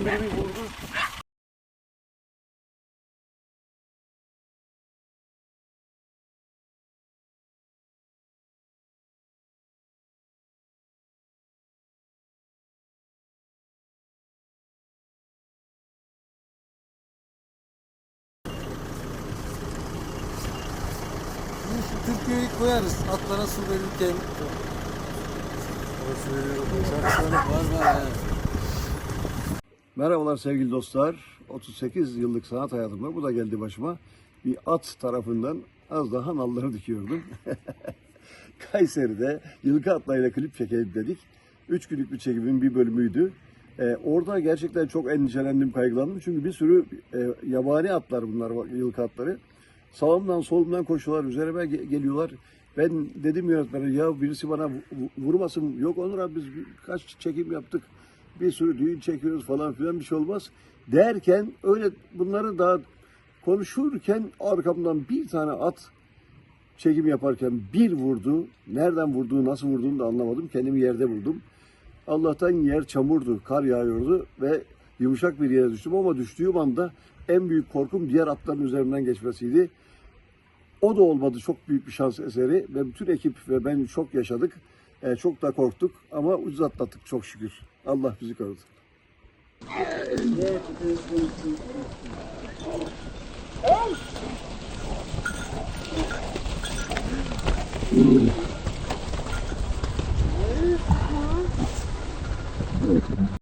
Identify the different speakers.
Speaker 1: bir vurdu. Türkiye'yi koyarız. Atlara su verirken. Var var evet.
Speaker 2: Merhabalar sevgili dostlar. 38 yıllık sanat hayatımda bu da geldi başıma. Bir at tarafından az daha nalları dikiyordum. Kayseri'de yılkı atlarıyla klip çekelim dedik. Üç günlük bir çekimin bir bölümüydü. Ee, orada gerçekten çok endişelendim, kaygılandım. Çünkü bir sürü e, yabani atlar bunlar, yılkı atları. Sağımdan solumdan koşuyorlar, üzerime ge- geliyorlar. Ben dedim yönetmene ya birisi bana vu- vu- vurmasın. Yok Onur abi biz kaç çekim yaptık. Bir sürü düğün çekiyoruz falan filan bir şey olmaz. Derken öyle bunları daha konuşurken arkamdan bir tane at çekim yaparken bir vurdu. Nereden vurduğu, nasıl vurduğunu da anlamadım. Kendimi yerde buldum. Allah'tan yer çamurdu, kar yağıyordu ve yumuşak bir yere düştüm ama düştüğüm anda en büyük korkum diğer atların üzerinden geçmesiydi. O da olmadı. Çok büyük bir şans eseri ve bütün ekip ve ben çok yaşadık. Ee, çok da korktuk ama ucuz atlattık çok şükür. Allah bizi korudu.